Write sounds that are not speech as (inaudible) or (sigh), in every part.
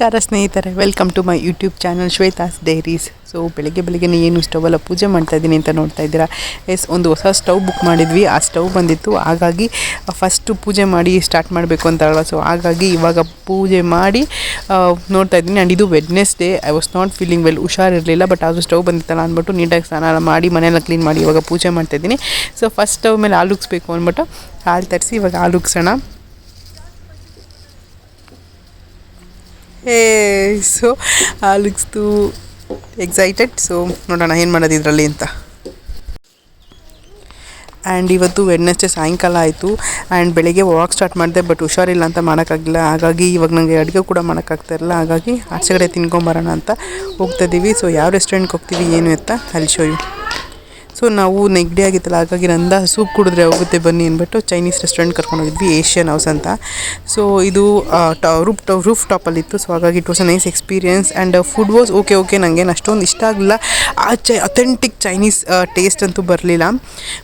ನಮಸ್ಕಾರ ಸ್ನೇಹಿತರೆ welcome to my YouTube channel Shweta's diaries so ಬೆಳಗ್ಗೆ ಬೆಳಗ್ಗೆ ಏನು ಸ್ಟವೆಲ್ಲ ಪೂಜೆ ಮಾಡ್ತಾ ಇದ್ದೀನಿ ಅಂತ ನೋಡ್ತಾ ಇದ್ದೀರಾ? ಎಸ್ ಒಂದು ಹೊಸ ಸ್ಟವ್ ಬುಕ್ ಮಾಡಿದ್ವಿ. ಆ ಸ್ಟವ್ ಬಂದಿತ್ತು. ಹಾಗಾಗಿ ಫಸ್ಟು ಪೂಜೆ ಮಾಡಿ ಸ್ಟಾರ್ಟ್ ಮಾಡಬೇಕು ಅಂತ ಅಲ್ವಾ? ಸೊ ಹಾಗಾಗಿ ಇವಾಗ ಪೂಜೆ ಮಾಡಿ ನೋಡ್ತಾ ಇದ್ದೀನಿ ಆ್ಯಂಡ್ ಇದು Wednesday I was not feeling well ಹುಷಾರಿರಲಿಲ್ಲ ಬಟ್ ಅದು ಸ್ಟವ್ ಬಂದಿತ್ತಲ್ಲ ಅಂದ್ಬಿಟ್ಟು ನೀಟಾಗಿ ಸ್ನಾನ ಮಾಡಿ, ಮನೆಯೆಲ್ಲ ಕ್ಲೀನ್ ಮಾಡಿ ಇವಾಗ ಪೂಜೆ ಮಾಡ್ತಾಯಿದ್ದೀನಿ ಸೊ ಫಸ್ಟ್ ಸ್ಟವ್ ಮೇಲೆ ಹಾಲು ಅಂದ್ಬಿಟ್ಟು ಹಾಲು ತರಿಸಿ ಇವಾಗ ಹಾಲು ಸೊ ಲುಕ್ಸ್ತು ಎಕ್ಸೈಟೆಡ್ ಸೊ ನೋಡೋಣ ಏನು ಮಾಡೋದು ಇದರಲ್ಲಿ ಅಂತ. ಆ್ಯಂಡ್ ಇವತ್ತು ವೆಡ್ನೆಸ್ಡೇ ಸಾಯಂಕಾಲ ಆಯಿತು. ಆ್ಯಂಡ್ ಬೆಳಿಗ್ಗೆ ವಾಕ್ ಸ್ಟಾರ್ಟ್ ಮಾಡಿದೆ ಬಟ್ ಹುಷಾರಿಲ್ಲ ಅಂತ ಮಾಡೋಕ್ಕಾಗಿಲ್ಲ. ಹಾಗಾಗಿ ಇವಾಗ ನನಗೆ ಅಡುಗೆ ಕೂಡ ಮಾಡೋಕ್ಕಾಗ್ತಾ ಇರಲ್ಲ. ಹಾಗಾಗಿ ಆಚೆ ಕಡೆ ತಿನ್ಕೊಂಬರೋಣ ಅಂತ ಹೋಗ್ತಾ ಇದ್ದೀವಿ ಸೊ ಯಾವ ರೆಸ್ಟೋರೆಂಟ್ಗೆ ಹೋಗ್ತೀವಿ, ಏನು ಎತ್ತ ಅಲ್ಲಿ ಶೋ ಯು ಸೊ ನಾವು ನೆಗಡಿ ಆಗಿತ್ತಲ್ಲ, ಹಾಗಾಗಿ ನಂದ ಸೂಪ್ ಕುಡಿದ್ರೆ ಹೋಗುತ್ತೆ, ಬನ್ನಿ ಅಂದ್ಬಿಟ್ಟು ಚೈನೀಸ್ ರೆಸ್ಟೋರೆಂಟ್ ಕರ್ಕೊಂಡು ಹೋಗಿದ್ವಿ ಏಷ್ಯನ್ ಹೌಸ್ ಅಂತ. ಸೊ ಇದು ರೂಫ್ ರೂಫ್ ಟಾಪಲ್ಲಿತ್ತು ಸೊ ಹಾಗಾಗಿ it was a nice experience and food was okay okay ನನಗೇನು ಅಷ್ಟೊಂದು ಇಷ್ಟ ಆಗಲಿಲ್ಲ. ಆ, ಚೈ ಅಥೆಂಟಿಕ್ ಚೈನೀಸ್ ಟೇಸ್ಟ್ ಅಂತೂ ಬರಲಿಲ್ಲ.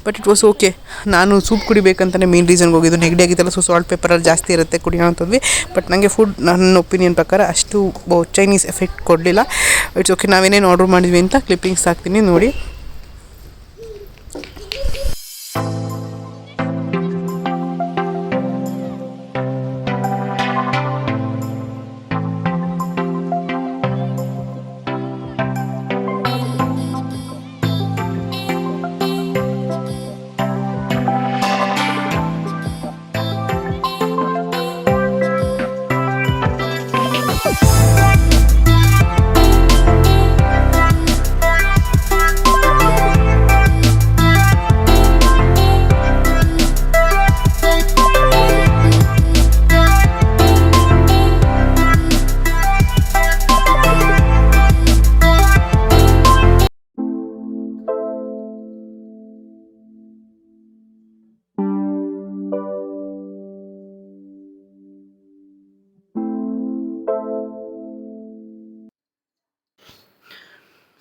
ಬಟ್ ಇಟ್ ವಾಸ್ ಓಕೆ ನಾನು ಸೂಪ್ ಕುಡಿಬೇಕಂತಲೇ ಮೇನ್ ರೀಸನ್ಗೆ ಹೋಗಿದ್ದು. ನೆಗಡಿ ಆಗಿತ್ತಲ್ಲ ಸೊ ಸಾಲ್ಟ್ ಪೇಪರಲ್ಲಿ ಜಾಸ್ತಿ ಇರುತ್ತೆ, ಕುಡಿಯೋ ಅಂತಂದ್ವಿ ಬಟ್ ನನಗೆ ಫುಡ್ ನನ್ನ ಒಪಿನಿಯನ್ ಪ್ರಕಾರ ಅಷ್ಟು ಚೈನೀಸ್ ಎಫೆಕ್ಟ್ ಕೊಡಲಿಲ್ಲ. ಇಟ್ಸ್ ಓಕೆ ನಾವೇನೇನು ಆರ್ಡ್ರ್ ಮಾಡಿದ್ವಿ ಅಂತ ಕ್ಲಿಪ್ಪಿಂಗ್ಸ್ ಹಾಕ್ತೀನಿ, ನೋಡಿ. Thank you.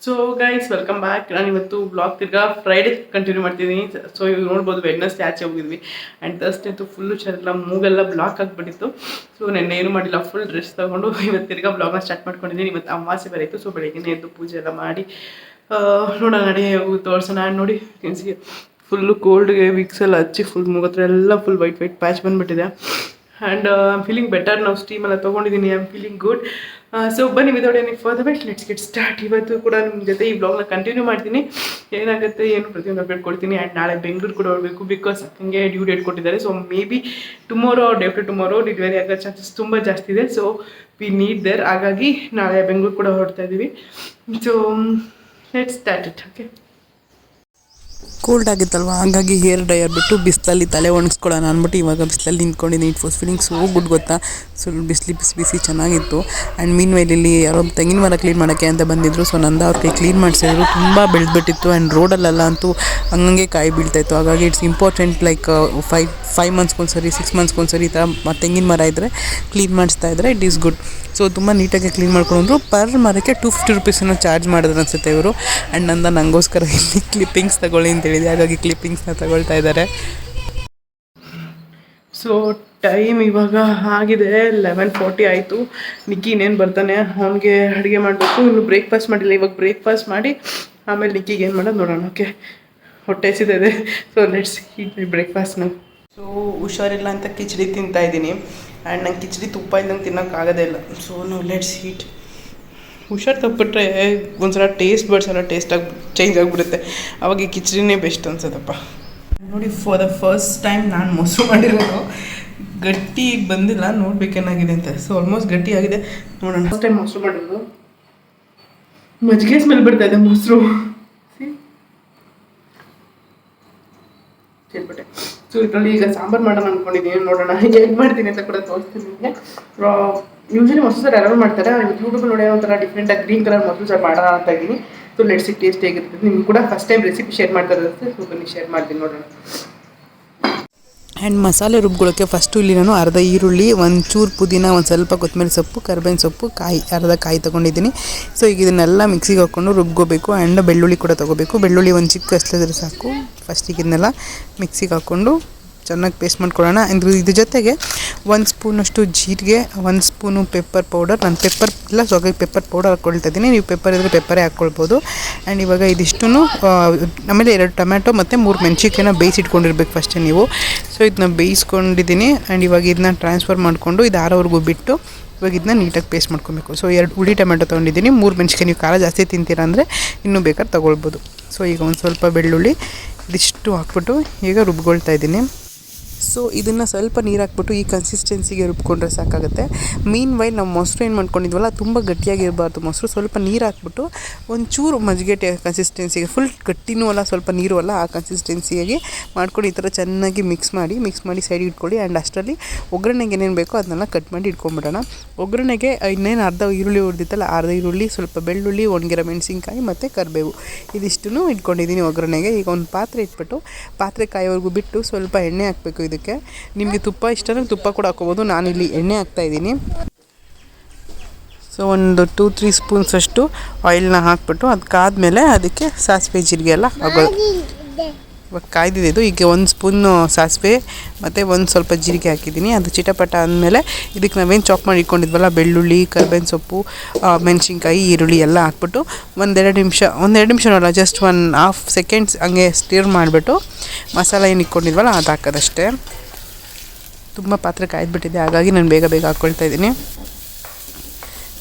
So guys welcome back ನಾನು ಇವತ್ತು ಬ್ಲಾಗ್ ತಿರ್ಗಾ ಫ್ರೈಡೇ ಕಂಟಿನ್ಯೂ ಮಾಡ್ತಿದ್ದೀನಿ ಸೊ ಇವಾಗ ನೋಡ್ಬೋದು ವೆಡ್ನಸ್ಡೇ ಆಚೆ ಹೋಗಿದ್ವಿ. ಆ್ಯಂಡ್ ತರ್ಸ್ಡೇ ಅಂತೂ ಫುಲ್ಲು ಚೆನ್ನಾಗಿಲ್ಲ ಮೂಗೆಲ್ಲ ಬ್ಲಾಕ್ ಆಗಿಬಿಟ್ಟಿತ್ತು. ಸೊ ನೆನ್ನೆ ಏನು ಮಾಡಿಲ್ಲ ಫುಲ್ ಡ್ರೆಸ್ ತೊಗೊಂಡು ಇವತ್ತು ತಿರ್ಗಾ ಬ್ಲಾಗ್ನ ಸ್ಟಾರ್ಟ್ ಮಾಡ್ಕೊಂಡಿದ್ದೀನಿ ಇವತ್ತು ಅಮಾವಾಸ್ಯೆ ಬರೀತು. ಸೊ ಬೆಳಗ್ಗೆ ಎದ್ದು ಪೂಜೆ ಎಲ್ಲ ಮಾಡಿ ನೋಡೋಣ ನಡೆ ತೋರಿಸೋಣ ನೋಡಿ ಕೆನ್ಸಿಗೆ ಫುಲ್ಲು ಕೋಲ್ಡ್ಗೆ ವಿಕ್ಸ್ ಎಲ್ಲ ಹಚ್ಚಿ ಫುಲ್ ಮೂಗತ್ರ ಎಲ್ಲ ಫುಲ್ ವೈಟ್ ವೈಟ್ ಪ್ಯಾಚ್ ಬಂದುಬಿಟ್ಟಿದೆ. And I am feeling better ನಾವು ಸ್ಟೀಮ್ ಎಲ್ಲ ತೊಗೊಂಡಿದ್ದೀನಿ I am feeling good so ಬನ್ನಿ without any further wait let's get start ಇವತ್ತು ಕೂಡ ನಿಮ್ಮ ಜೊತೆ ಈ ಬ್ಲಾಗ್ನ ಕಂಟಿನ್ಯೂ ಮಾಡ್ತೀನಿ. ಏನಾಗುತ್ತೆ, ಏನು ಪ್ರತಿಯೊಂದು ಅಪ್ಡೇಟ್ ಕೊಡ್ತೀನಿ. ಆ್ಯಂಡ್ ನಾಳೆ ಬೆಂಗ್ಳೂರು ಕೂಡ ಹೋಗಬೇಕು ಬಿಕಾಸ್ ಹಂಗೆ ಡ್ಯೂ ಡೇಟ್ ಕೊಟ್ಟಿದ್ದಾರೆ. So may be tomorrow day after tomorrow delivery ಆಗೋ ಚಾನ್ಸಸ್ ತುಂಬ ಜಾಸ್ತಿ ಇದೆ. ಸೊ ವಿ ನೀಡ್ ದೇರ್ ಹಾಗಾಗಿ ನಾಳೆ ಬೆಂಗ್ಳೂರು ಕೂಡ ಹೊರಡ್ತಾ ಇದ್ದೀವಿ so let's start it okay cold ಆಗಿತ್ತಲ್ವ? ಹಾಗಾಗಿ ಹೇರ್ ಡ್ರೈಯರ್ ಬಿಟ್ಟು ಬಿಸಿಲಲ್ಲಿ ತಲೆ ಒಣಗಿಸ್ಕೊಳ್ಳೋಣ ಅಂದ್ಬಿಟ್ಟು ಇವಾಗ ಬಿಸಿಲಲ್ಲಿ ನಿಂತ್ಕೊಂಡಿದ್ದೀನಿ it force feeling so good ಗೊತ್ತಾ? ಸ್ವಲ್ಪ ಬಿಸಿಲು, ಬಿಸಿ ಬಿಸಿ ಚೆನ್ನಾಗಿತ್ತು. ಆ್ಯಂಡ್ ಮೀನ್ ವೈಲ್ ಇಲ್ಲಿ ಯಾರೋ ತೆಂಗಿನ ಮರ ಕ್ಲೀನ್ ಮಾಡೋಕ್ಕೆ ಅಂತ ಬಂದಿದ್ರು. ಸೊ ನಂದ ಅವ್ರ ಕೈ ಕ್ಲೀನ್ ಮಾಡಿಸಿದ್ರು. ತುಂಬ ಬೆಳೆದ್ಬಿಟ್ಟಿತ್ತು. ಆ್ಯಂಡ್ ರೋಡಲ್ಲೆಲ್ಲ ಅಂತೂ ಹಂಗಂಗೆ ಕಾಯಿ ಬೀಳ್ತಾಯಿತ್ತು ಹಾಗಾಗಿ it's important like five five ಮಂತ್ಸ್ಗೊಂದ್ಸರಿ six ಮಂತ್ಸ್ಗೊಂದ್ಸರಿ ಈ ಥರ ತೆಂಗಿನ ಮರ ಇದ್ದರೆ ಕ್ಲೀನ್ ಮಾಡಿಸ್ತಾ ಇದ್ದರೆ ಇಟ್ ಈಸ್ ಗುಡ್ ಸೊ ತುಂಬ ನೀಟಾಗಿ ಕ್ಲೀನ್ ಮಾಡ್ಕೊಂಡ್ರು. ಪರ್ ಮರಕ್ಕೆ ಟೂ ಫಿಫ್ಟಿ ರುಪೀಸನ್ನು ಚಾರ್ಜ್ ಮಾಡಿದ್ರು ಅನಿಸುತ್ತೆ ಇವರು. ಆ್ಯಂಡ್ ನಂದ ನನಗೋಸ್ಕರ (laughs) ಇಲ್ಲಿ ಕ್ಲಿಪ್ಪಿಂಗ್ಸ್ ತಗೊಳ್ಳಿ ಅಂತ ಹೇಳಿದೆ ಹಾಗಾಗಿ ಕ್ಲಿಪ್ಪಿಂಗ್ಸ್ನ ತಗೊಳ್ತಾ ಇದ್ದಾರೆ. ಸೊ ಟೈಮ್ ಇವಾಗ ಆಗಿದೆ ಲೆವೆನ್ ಫೋರ್ಟಿ ಆಯಿತು. ನಿಕ್ಕಿ ಇನ್ನೇನು ಬರ್ತಾನೆ? ಅವನಿಗೆ ಅಡುಗೆ ಮಾಡಬೇಕು. ಇನ್ನು ಬ್ರೇಕ್ಫಾಸ್ಟ್ ಮಾಡಿಲ್ಲ. ಇವಾಗ ಬ್ರೇಕ್ಫಾಸ್ಟ್ ಮಾಡಿ ಆಮೇಲೆ ನಿಕ್ಕಿಗೆ ಏನು ಮಾಡೋದು ನೋಡೋಣ. ಓಕೆ ಹೊಟ್ಟೆ ಹಸಿದಿದೆ so let's eat my breakfast so ಹುಷಾರಿಲ್ಲ ಅಂತ ಕಿಚಡಿ ತಿಂತಾ ಇದ್ದೀನಿ. ಆ್ಯಂಡ್ ನಂಗೆ ಕಿಚಡಿ ತುಪ್ಪ ಇದ್ದಂಗೆ ತಿನ್ನೋಕ್ಕಾಗೋದೇ ಇಲ್ಲ. ಸೊ ನೋ ಲೆಟ್ಸ್ ಹೀಟ್ ಹುಷಾರು ತಪ್ಪಿಟ್ರೆ ಒಂದ್ಸಲ ಟೇಸ್ಟ್ ಬರ್ಸಲ್ಲ ಟೇಸ್ಟ್ ಟೇಸ್ಟಾಗಿ ಚೇಂಜ್ ಆಗಿಬಿಡುತ್ತೆ. ಅವಾಗ ಈ ಕಿಚಡಿನೇ ಬೆಸ್ಟ್ ಅನ್ಸುತ್ತಪ್ಪ ನೋಡಿ ಫಾರ್ ದ ಫಸ್ಟ್ ಟೈಮ್ ನಾನು ಮೊಸರು ಮಾಡಿರೋದು, ಗಟ್ಟಿ ಬಂದಿಲ್ಲ ನೋಡ್ಬೇಕೇನಾಗಿದೆ ಅಂತ. ಸೊ ಆಲ್ಮೋಸ್ಟ್ ಗಟ್ಟಿ ಆಗಿದೆ. ನೋಡೋಣ. ಫಸ್ಟ್ ಟೈಮ್ ಮೊಸರು ಮಾಡಿರೋದು. ಮಜ್ಜಿಗೆ ಸ್ಮೆಲ್ ಬರ್ತಾ ಇದೆ ಮೊಸರು. ಹೇಳ್ಬಿಟ್ಟೆ. ಸೊ ಇದರಲ್ಲಿ ಈಗ ಸಾಂಬಾರು ಮಾಡೋಣ ಅನ್ಕೊಂಡಿದ್ದೀನಿ ನೋಡೋಣ. ಹೇಗೆ ಮಾಡ್ತೀನಿ ಅಂತ ಕೂಡ ತೋರಿಸ್ತೀನಿ ನಿಮಗೆ. ಯೂಶಲಿ ಮೊಸರು ಸಾರು ಯಾರು ಮಾಡ್ತಾರೆ. ಯೂಟ್ಯೂಬ್ ನೋಡಿ ಒಂಥರ ಡಿಫ್ರೆಂಟ್ ಆಗಿ ಗ್ರೀನ್ ಕಲರ್ ಮೊಸರು ಸಾರು ಮಾಡೋಣ ಅಂತ ಇದ್ದೀನಿ. ಸೊ ಲೆಟ್ಸಿ ಟೇಸ್ಟ್ ಹೇಗಿರ್ತದೆ. ನಿಮ್ಗೆ ಕೂಡ ಫಸ್ಟ್ ಟೈಮ್ ರೆಸಿಪಿ ಶೇರ್ ಮಾಡ್ತಾರೆ ಸೊ ಬನ್ನಿ ಶೇರ್ ಮಾಡ್ತೀನಿ, ನೋಡೋಣ. ಆ್ಯಂಡ್ ಮಸಾಲೆ ರುಬ್ಕೊಳ್ಳೋಕ್ಕೆ ಫಸ್ಟು ಇಲ್ಲಿ ನಾನು ಅರ್ಧ ಈರುಳ್ಳಿ, ಒಂದು ಚೂರು ಪುದೀನ, ಒಂದು ಸ್ವಲ್ಪ ಕೊತ್ತಂಬರಿ ಸೊಪ್ಪು, ಕರ್ಬೇವಿನ ಸೊಪ್ಪು, ಕಾಯಿ, ಅರ್ಧ ಕಾಯಿ ತೊಗೊಂಡಿದ್ದೀನಿ. ಸೊ ಈಗ ಇದನ್ನೆಲ್ಲ ಮಿಕ್ಸಿಗೆ ಹಾಕ್ಕೊಂಡು ರುಬ್ಕೋಬೇಕು ಆ್ಯಂಡ್ ಬೆಳ್ಳುಳ್ಳಿ ಕೂಡ ತೊಗೋಬೇಕು. ಬೆಳ್ಳುಳ್ಳಿ ಒಂದು ಚಿಕ್ಕ ಹಸ್ಲಿದ್ರೆ ಸಾಕು. ಫಸ್ಟಿಗೆ ಇದನ್ನೆಲ್ಲ ಮಿಕ್ಸಿಗೆ ಹಾಕ್ಕೊಂಡು ಚೆನ್ನಾಗಿ ಪೇಸ್ಟ್ ಮಾಡ್ಕೊಳ್ಳೋಣ. ಇದ್ರ ಇದ್ರ ಜೊತೆಗೆ ಒಂದು ಸ್ಪೂನಷ್ಟು ಜೀರಿಗೆ, ಒಂದು ಸ್ಪೂನು ಪೆಪ್ಪರ್ ಪೌಡರ್ ನಾನು ಪೆಪ್ಪರ್ ಇಲ್ಲ ಸೊ ಪೆಪ್ಪರ್ ಪೌಡರ್ ಹಾಕ್ಕೊಳ್ತಾ ಇದ್ದೀನಿ. ನೀವು ಪೆಪ್ಪರ್ ಇದ್ದರೆ ಪೆಪ್ಪರೇ ಹಾಕ್ಕೊಳ್ಬೋದು ಆ್ಯಂಡ್ ಇವಾಗ ಇದಿಷ್ಟು ಆಮೇಲೆ ಎರಡು ಟೊಮ್ಯಾಟೊ ಮತ್ತು ಮೂರು ಮೆಣಸಿನ್ಕಾಯಿನ ಬೇಯಿಸಿಟ್ಕೊಂಡಿರ್ಬೇಕು ಫಸ್ಟೇ ನೀವು. ಸೊ ಇದನ್ನ ಬೇಯಿಸ್ಕೊಂಡಿದ್ದೀನಿ. ಆ್ಯಂಡ್ ಇವಾಗ ಇದನ್ನ ಟ್ರಾನ್ಸ್ಫರ್ ಮಾಡಿಕೊಂಡು ಇದು ಆರೋವರೆಗೂ ಬಿಟ್ಟು ಇವಾಗ ಇದನ್ನ ನೀಟಾಗಿ ಪೇಸ್ಟ್ ಮಾಡ್ಕೊಬೇಕು. ಸೊ ಎರಡು ಹುಳಿ ಟೊಮೆಟೊ ತೊಗೊಂಡಿದ್ದೀನಿ. ಮೂರು ಮೆಣಸಿನ್ಕಾಯಿ ನೀವು ಖಾರ ಜಾಸ್ತಿ ತಿಂತೀರಾ ಅಂದರೆ ಇನ್ನೂ ಬೇಕಾದ್ರೆ ತೊಗೊಳ್ಬೋದು. ಸೊ ಈಗ ಒಂದು ಸ್ವಲ್ಪ ಬೆಳ್ಳುಳ್ಳಿ ಇದಿಷ್ಟು ಹಾಕ್ಬಿಟ್ಟು ಈಗ ರುಬ್ಕೊಳ್ತಾ ಇದ್ದೀನಿ. ಸೊ ಇದನ್ನು ಸ್ವಲ್ಪ ನೀರು ಹಾಕ್ಬಿಟ್ಟು ಈ ಕನ್ಸಿಸ್ಟೆನ್ಸಿಗೆ ರುಬ್ಕೊಂಡ್ರೆ ಸಾಕಾಗುತ್ತೆ. ಮೀನ್ ವೈಲ್ ನಾವು ಮೊಸರು ಏನು ಮಾಡ್ಕೊಂಡಿದ್ವಲ್ಲ, ತುಂಬ ಗಟ್ಟಿಯಾಗಿರಬಾರ್ದು ಮೊಸರು. ಸ್ವಲ್ಪ ನೀರು ಹಾಕ್ಬಿಟ್ಟು ಒಂಚೂರು ಮಜ್ಜಿಗೆ ಕನ್ಸಿಸ್ಟೆನ್ಸಿಗೆ ಫುಲ್ ಗಟ್ಟಿನೂ ಅಲ್ಲ, ಸ್ವಲ್ಪ ನೀರು ಅಲ್ಲ, ಆ ಕನ್ಸಿಸ್ಟೆನ್ಸಿಯಾಗಿ ಮಾಡ್ಕೊಂಡು ಈ ಥರ ಚೆನ್ನಾಗಿ ಮಿಕ್ಸ್ ಮಾಡಿ ಮಿಕ್ಸ್ ಮಾಡಿ ಸೈಡ್ ಇಟ್ಕೊಳ್ಳಿ. ಆ್ಯಂಡ್ ಅಷ್ಟರಲ್ಲಿ ಒಗ್ಗರಣೆಗೆ ಏನೇನು ಬೇಕೋ ಅದನ್ನೆಲ್ಲ ಕಟ್ ಮಾಡಿ ಇಟ್ಕೊಂಬಿಡೋಣ ಒಗ್ಗರಣೆಗೆ ಇನ್ನೇನು ಅರ್ಧ ಈರುಳ್ಳಿ ಹೊಡೆದಿತ್ತಲ್ಲ, ಅರ್ಧ ಈರುಳ್ಳಿ, ಸ್ವಲ್ಪ ಬೆಳ್ಳುಳ್ಳಿ, ಒಣಗಿರೋ ಮೆಣಸಿನ್ಕಾಯಿ ಮತ್ತು ಕರಿಬೇವು. ಇದಿಷ್ಟು ಇಟ್ಕೊಂಡಿದ್ದೀನಿ ಒಗ್ಗರಣೆಗೆ. ಈಗ ಒಂದು ಪಾತ್ರೆ ಇಟ್ಬಿಟ್ಟು, ಪಾತ್ರೆ ಕಾಯೋವರೆಗೂ ಬಿಟ್ಟು ಸ್ವಲ್ಪ ಎಣ್ಣೆ ಹಾಕಬೇಕು. ಇದಕ್ಕೆ. ನಿಮಗೆ ತುಪ್ಪ ಇಷ್ಟನೇ ತುಪ್ಪ ಕೂಡ ಹಾಕೋಬೋದು ನಾನಿಲ್ಲಿ ಎಣ್ಣೆ ಹಾಕ್ತಾಯಿದ್ದೀನಿ ಸೊ ಒಂದು ಟೂ ತ್ರೀ ಸ್ಪೂನ್ಸಷ್ಟು ಆಯಿಲ್ನ ಹಾಕ್ಬಿಟ್ಟು ಅದಕ್ಕಾದ್ಮೇಲೆ ಅದಕ್ಕೆ ಸಾಸಿವೆ ಜೀರಿಗೆ ಎಲ್ಲ ಹಾಕೋದು ಇವಾಗ ಕಾಯ್ದಿದೆ ಇದು. ಈಗ ಒಂದು ಸ್ಪೂನು ಸಾಸಿವೆ, ಮತ್ತು ಒಂದು ಸ್ವಲ್ಪ ಜೀರಿಗೆ ಹಾಕಿದ್ದೀನಿ. ಅದು ಚಿಟಪಟ ಅಂದಮೇಲೆ ಇದಕ್ಕೆ ನಾವೇನು ಚಾಪ್ ಮಾಡಿ ಇಟ್ಕೊಂಡಿದ್ವಲ್ಲ, ಬೆಳ್ಳುಳ್ಳಿ, ಕರ್ಬೇವಿನ ಸೊಪ್ಪು ಮೆಣಸಿನ್ಕಾಯಿ, ಈರುಳ್ಳಿ ಎಲ್ಲ ಹಾಕ್ಬಿಟ್ಟು ಒಂದೆರಡು ನಿಮಿಷ ಒಂದೆರಡು ನಿಮಿಷ ನೋಡಲ್ಲ ಜಸ್ಟ್ ಒನ್ ಹಾಫ್ ಸೆಕೆಂಡ್ಸ್ ಹಂಗೆ ಸ್ಟಿರ್ ಮಾಡಿಬಿಟ್ಟು ಮಸಾಲ ಏನು ಇಟ್ಕೊಂಡಿದ್ವಲ್ಲ, ಅದು ಹಾಕೋದಷ್ಟೇ. ತುಂಬ ಪಾತ್ರೆ ಕಾಯ್ದುಬಿಟ್ಟಿದೆ, ಹಾಗಾಗಿ ನಾನು ಬೇಗ ಬೇಗ ಹಾಕ್ಕೊಳ್ತಾ ಇದ್ದೀನಿ.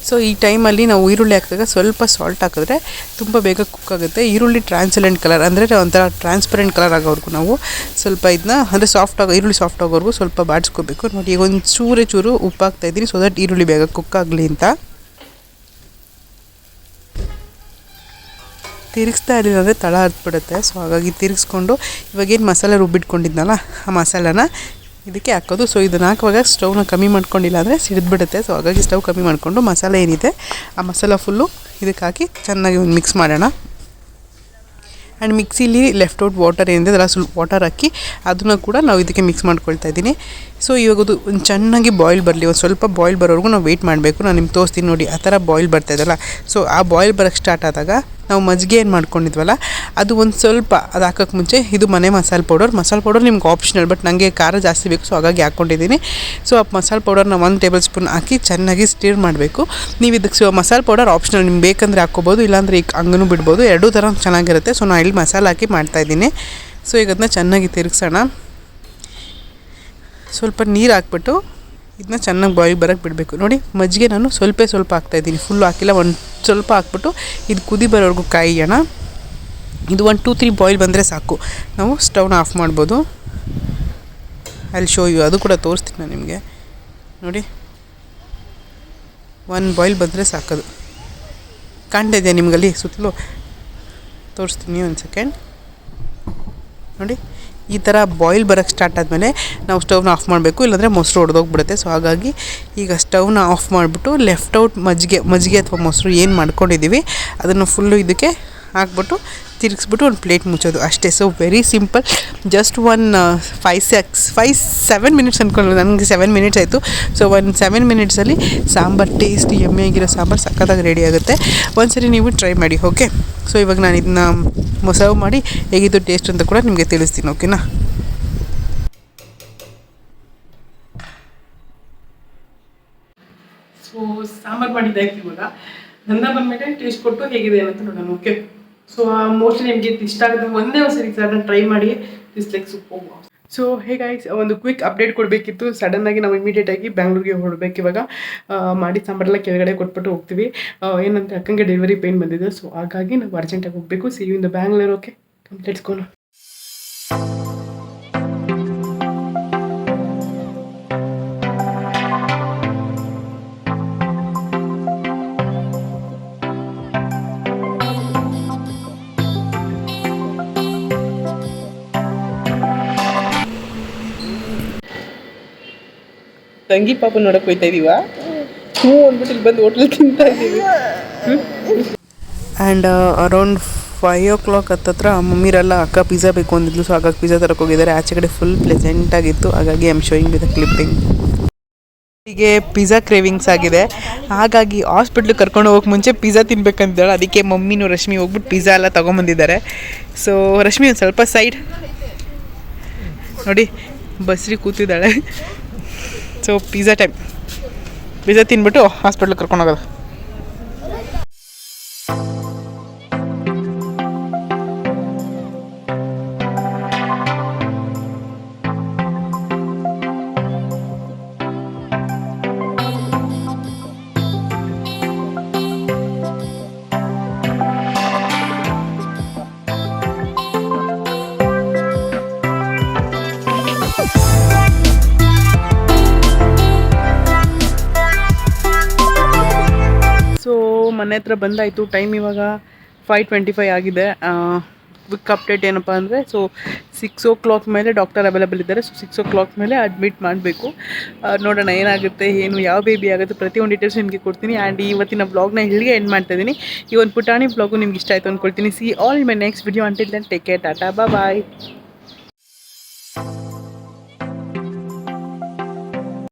ಸೊ ಈ ಟೈಮಲ್ಲಿ ನಾವು ಈರುಳ್ಳಿ ಹಾಕಿದಾಗ ಸ್ವಲ್ಪ ಸಾಲ್ಟ್ ಹಾಕಿದ್ರೆ ತುಂಬ ಬೇಗ ಕುಕ್ ಆಗುತ್ತೆ. ಈರುಳ್ಳಿ ಟ್ರಾನ್ಸಲೆಂಟ್ ಕಲರ್ ಅಂದರೆ ಒಂಥರ ಟ್ರಾನ್ಸ್ಪರೆಂಟ್ ಕಲರ್ ಆಗೋವರೆಗೂ ನಾವು ಸ್ವಲ್ಪ ಇದನ್ನ ಅಂದರೆ ಸಾಫ್ಟ್ ಆಗೋ, ಈರುಳ್ಳಿ ಸಾಫ್ಟ್ ಆಗೋವರೆಗೂ ಸ್ವಲ್ಪ ಬಾಡಿಸ್ಕೋಬೇಕು. ನೋಡಿ, ಈಗ ಒಂದು ಚೂರು ಚೂರು ಉಪ್ಪು ಹಾಕ್ತಾ ಇದ್ದೀನಿ. ಸೊ ದಟ್ ಈರುಳ್ಳಿ ಬೇಗ ಕುಕ್ ಆಗಲಿ ಅಂತ. ತಿರುಗಿಸ್ತಾ ಇರಲಿಲ್ಲ ಅಂದರೆ ತಳ ಹರಿದ್ಬಿಡುತ್ತೆ ಸೊ ಹಾಗಾಗಿ ತಿರುಗಿಸ್ಕೊಂಡು ಇವಾಗೇನು ಮಸಾಲೆ ರುಬ್ಬಿಟ್ಕೊಂಡಿದ್ನಲ್ಲ, ಆ ಮಸಾಲಾನ ಇದಕ್ಕೆ ಹಾಕೋದು. ಸೊ ಇದನ್ನು ಹಾಕುವಾಗ ಸ್ಟವ್ನ ಕಮ್ಮಿ ಮಾಡ್ಕೊಂಡಿಲ್ಲ ಅಂದರೆ ಸಿಡಿದ್ಬಿಡುತ್ತೆ. ಸೊ ಹಾಗಾಗಿ ಸ್ಟೌವ್ ಕಮ್ಮಿ ಮಾಡಿಕೊಂಡು ಮಸಾಲೆ ಏನಿದೆ, ಆ ಮಸಾಲ ಫುಲ್ಲು ಇದಕ್ಕೆ ಹಾಕಿ ಚೆನ್ನಾಗಿ ಒಂದು ಮಿಕ್ಸ್ ಮಾಡೋಣ. ಆ್ಯಂಡ್ ಮಿಕ್ಸಿಲಿ ಲೆಫ್ಟ್ ಔಟ್ ವಾಟರ್ ಏನಿದೆ ಅದರ ಸ್ವಲ್ಪ ವಾಟರ್ ಹಾಕಿ ಅದನ್ನು ಕೂಡ ನಾವು ಇದಕ್ಕೆ ಮಿಕ್ಸ್ ಮಾಡ್ಕೊಳ್ತಾ ಇದ್ದೀನಿ. ಸೊ ಇವಾಗ ಒಂದು ಚೆನ್ನಾಗಿ ಬಾಯ್ಲ್ ಬರಲಿ, ಒಂದು ಸ್ವಲ್ಪ ಬಾಯ್ಲ್ ಬರೋವರೆಗೂ ನಾವು ವೆಯ್ಟ್ ಮಾಡಬೇಕು. ನಾನು ನಿಮ್ಗೆ ತೋರಿಸ್ತೀನಿ ನೋಡಿ, ಆ ಥರ ಬಾಯ್ಲ್ ಬರ್ತಾಯಿದಲ್ಲ ಸೊ ಆ ಬಾಯ್ಲ್ ಬರೋಕ್ಕೆ ಸ್ಟಾರ್ಟ್ ಆದಾಗ ನಾವು ಮಜ್ಜಿಗೆ ಏನು ಮಾಡ್ಕೊಂಡಿದ್ವಲ್ಲ, ಅದು ಒಂದು ಸ್ವಲ್ಪ ಅದು ಹಾಕೋಕ್ಕೆ ಮುಂಚೆ ಇದು ಮನೆ ಮಸಾಲೆ ಪೌಡರ್ ಮಸಾಲೆ ಪೌಡರ್ ನಿಮ್ಗೆ ಆಪ್ಷನಲ್ ಬಟ್ ನನಗೆ ಖಾರ ಜಾಸ್ತಿ ಬೇಕು ಸೊ ಹಾಗಾಗಿ ಹಾಕ್ಕೊಂಡಿದ್ದೀನಿ ಸೊ ಆ ಮಸಾಲೆ ಪೌಡರ್ನ ಒಂದು ಟೇಬಲ್ ಸ್ಪೂನ್ ಹಾಕಿ ಚೆನ್ನಾಗಿ ಸ್ಟೀರ್ ಮಾಡಬೇಕು. ನೀವು ಇದಕ್ಕೆ ಸೊ ಮಸಾಲೆ ಪೌಡರ್ ಆಪ್ಷನಲ್ ನಿಮ್ಗೆ ಬೇಕಂದರೆ ಹಾಕ್ಕೋಬೋದು, ಇಲ್ಲಾಂದರೆ ಈಗ ಹಂಗೂ ಬಿಡ್ಬೋದು. ಎರಡೂ ಥರ ಚೆನ್ನಾಗಿರುತ್ತೆ. ಸೊ ನಾನು ಇಲ್ಲಿ ಮಸಾಲೆ ಹಾಕಿ ಮಾಡ್ತಾಯಿದ್ದೀನಿ ಸೊ ಈಗ ಅದನ್ನ ಚೆನ್ನಾಗಿ ತಿರುಗಿಸೋಣ. ಸ್ವಲ್ಪ ನೀರು ಹಾಕ್ಬಿಟ್ಟು ಇದನ್ನ ಚೆನ್ನಾಗಿ ಬಾಯ್ಲ್ ಬರೋಕ್ಕೆ ಬಿಡಬೇಕು. ನೋಡಿ, ಮಜ್ಜಿಗೆ ನಾನು ಸ್ವಲ್ಪ ಸ್ವಲ್ಪ ಹಾಕ್ತಾಯಿದ್ದೀನಿ ಫುಲ್ ಹಾಕಿಲ್ಲ, ಒಂದು ಸ್ವಲ್ಪ ಹಾಕ್ಬಿಟ್ಟು ಇದು ಕುದಿ ಬರೋವರೆಗೂ ಕಾಯೋಣ ಇದು ಒಂದು ಟೂ ತ್ರೀ ಬಾಯ್ಲ್ ಬಂದರೆ ಸಾಕು. ನಾವು ಸ್ಟವ್ನ ಆಫ್ ಮಾಡ್ಬೋದು. ಅಲ್ಲಿ ಶೋ ಯು ಅದು ಕೂಡ ತೋರಿಸ್ತೀನಿ ನಾನು ನಿಮಗೆ. ನೋಡಿ. ಒನ್ ಬಾಯ್ಲ್ ಬಂದರೆ ಸಾಕದು. ಕಾಣ್ತಾ ಇದೆಯಾ ನಿಮಗಲ್ಲಿ? ಸುತ್ತಲೂ? ತೋರಿಸ್ತೀನಿ ಒಂದು ಸೆಕೆಂಡ್ ನೋಡಿ. ಈ ಥರ ಬಾಯ್ಲ್ ಬರೋಕ್ಕೆ ಸ್ಟಾರ್ಟ್ ಆದಮೇಲೆ ನಾವು ಸ್ಟವ್ನ ಆಫ್ ಮಾಡಬೇಕು, ಇಲ್ಲಾಂದರೆ ಮೊಸರು ಹೊಡೆದೋಗ್ಬಿಡುತ್ತೆ ಸೊ ಹಾಗಾಗಿ ಈಗ ಸ್ಟವ್ನ ಆಫ್ ಮಾಡಿಬಿಟ್ಟು ಲೆಫ್ಟ್ ಔಟ್ ಮಜ್ಜಿಗೆ ಮಜ್ಜಿಗೆ ಅಥವಾ ಮೊಸರು ಏನು ಮಾಡ್ಕೊಂಡಿದ್ದೀವಿ, ಅದನ್ನು ಫುಲ್ಲು ಇದಕ್ಕೆ ಹಾಕ್ಬಿಟ್ಟು ತಿರುಗಿಸ್ಬಿಟ್ಟು ಒಂದು ಪ್ಲೇಟ್ ಮುಚ್ಚೋದು. ಅಷ್ಟೇ so very simple just one five six five seven minutes ಅಂದ್ಕೊಂಡು ನನಗೆ ಸೆವೆನ್ ಮಿನಿಟ್ಸ್ ಆಯಿತು. ಸೊ ಒಂದು ಸೆವೆನ್ ಮಿನಿಟ್ಸಲ್ಲಿ ಸಾಂಬಾರು ಟೇಸ್ಟ್ ಎಮ್ಮೆ ಆಗಿರೋ ಸಾಂಬಾರು ಸಖತ್ತಾಗಿ ರೆಡಿ ಆಗುತ್ತೆ. ಒಂದು ಸರಿ ನೀವು ಟ್ರೈ ಮಾಡಿ ಓಕೆ ಸೊ ಇವಾಗ ನಾನು ಇದನ್ನ ಸರ್ವ್ ಮಾಡಿ ಹೇಗಿದ್ದು ಟೇಸ್ಟ್ ಅಂತ ಕೂಡ ನಿಮಗೆ ತಿಳಿಸ್ತೀನಿ ಓಕೆನಾ ಸೊ ಸಾಂಬಾರು ಮಾಡಿದ್ದೆ ಇವಾಗ. ಗಂಧ ಬಂದ್ಮೇಲೆ ಟೇಸ್ಟ್ ಕೊಟ್ಟು ಹೇಗಿದೆ ಅಂತ ನೋಡೋಣ ಓಕೆ ಸೊ ಮೋಸ್ಟ್ಲಿ ನಿಮಗೆ ಇಷ್ಟ ಆಗುತ್ತೆ ಒಂದೇ ಒಂದು ಸರಿ ಸರ್ ಟ್ರೈ ಮಾಡಿ ದಿಸ್ ಲೈಕ್ ಸೂಪರ್ ಸೊ ಹೇಗಾಯ್ತು ಒಂದು ಕ್ವಿಕ್ ಅಪ್ಡೇಟ್ ಕೊಡಬೇಕಿತ್ತು. ಸಡನ್ನಾಗಿ ನಾವು ಇಮಿಡಿಯೇಟಾಗಿ ಬ್ಯಾಂಗ್ಳೂರಿಗೆ ಹೊರಡ್ಬೇಕು ಇವಾಗ. ಮಾಡಿ ಸಾಂಬಾರೆಲ್ಲ ಕೆಳಗಡೆ ಕೊಟ್ಬಿಟ್ಟು ಹೋಗ್ತೀವಿ. ಏನಂತ, ಅಕ್ಕಂಗೆ ಡೆಲಿವರಿ ಪೇನ್ ಬಂದಿದೆ. ಸೊ ಹಾಗಾಗಿ ನಾವು ಅರ್ಜೆಂಟಾಗಿ ಹೋಗಬೇಕು. ಸಿ ಯು ಇಂದ ಬ್ಯಾಂಗ್ಳೂರ್ ಓಕೆ ಕಂಪ್ಲೀಟ್ಸ್ ತಂಗಿ ಪಾಪ ನೋಡಕ್ ಹೋಯ್ತಾ ಇದೀವ? ಹ್ಞೂ ಅಂದ್ಬಿಟ್ಟು ಬಂದು ಹೋಟ್ಲಲ್ಲಿ ತಿಂತಾ ಇದ್ದೀವಿ and around five o'clock ಹತ್ತತ್ರ ಮಮ್ಮಿರೆಲ್ಲ ಅಕ್ಕ ಪಿಜ್ಜಾ ಬೇಕು ಅಂದಿದ್ಲು ಸೊ ಹಾಗಾಗಿ ಪಿಜ್ಜಾ ತರಕ್ಕೆ ಹೋಗಿದ್ದಾರೆ. ಆಚೆ ಕಡೆ ಫುಲ್ ಪ್ಲೆಸೆಂಟ್ ಆಗಿತ್ತು. ಹಾಗಾಗಿ ಆಮ್ ಶೋಯಿಂಗ್ ವಿತ್ ಕ್ಲಿಪ್ಪಿಂಗ್ ಹೀಗೆ ಪಿಜ್ಜಾ ಕ್ರೇವಿಂಗ್ಸ್ ಆಗಿದೆ. ಹಾಗಾಗಿ ಹಾಸ್ಪಿಟ್ಲಿಗೆ ಕರ್ಕೊಂಡು ಹೋಗೋಕೆ ಮುಂಚೆ ಪಿಜ್ಜಾ ತಿನ್ಬೇಕಂತಿದ್ದಾಳೆ ಅದಕ್ಕೆ ಮಮ್ಮಿನೂ ರಶ್ಮಿ ಹೋಗ್ಬಿಟ್ಟು ಪಿಜ್ಜಾ ಎಲ್ಲ ತೊಗೊಂಬಂದಿದ್ದಾರೆ. ಸೊ ರಶ್ಮಿ ಒಂದು ಸ್ವಲ್ಪ ಸೈಡ್ ನೋಡಿ, ಬಸ್ರಿ ಕೂತಿದ್ದಾಳೆ. ಸೊ ಪಿಜ್ಜಾ ಟೈಮ್ ಪಿಜ್ಜಾ ತಿನ್ಬಿಟ್ಟು ಹಾಸ್ಪಿಟ್ಲಿಗೆ ಕರ್ಕೊಂಡು ಮನೆ ಹತ್ರ ಬಂದಾಯಿತು. ಟೈಮ್ ಇವಾಗ ಫೈವ್ ಟ್ವೆಂಟಿ ಫೈವ್ ಆಗಿದೆ ಕ್ವಿಕ್ ಅಪ್ಡೇಟ್ ಏನಪ್ಪ ಅಂದರೆ ಸೊ ಸಿಕ್ಸ್ ಓ ಕ್ಲಾಕ್ ಮೇಲೆ ಡಾಕ್ಟರ್ ಅವೈಲೇಬಲ್ ಇದ್ದಾರೆ. ಸೊ ಸಿಕ್ಸ್ ಓ ಕ್ಲಾಕ್ ಮೇಲೆ ಅಡ್ಮಿಟ್ ಮಾಡಬೇಕು. ನೋಡೋಣ ಏನಾಗುತ್ತೆ, ಏನು, ಯಾವ ಬೇಬಿ ಆಗುತ್ತೆ. ಪ್ರತಿಯೊಂದು ಡೀಟೇಲ್ಸ್ ನಿಮಗೆ ಕೊಡ್ತೀನಿ. ಆ್ಯಂಡ್ ಇವತ್ತಿನ ಬ್ಲಾಗ್ನ ಇಲ್ಲಿಗೆ ಎಂಡ್ ಮಾಡ್ತಾ ಇದ್ದೀನಿ. ಈ ಒಂದು ಪುಟಾಣಿ ಬ್ಲಾಗು ನಿಮ್ಗೆ ಇಷ್ಟ ಆಯಿತು ಅಂದ್ಕೊಳ್ತೀನಿ see all my next video until then take care tata bye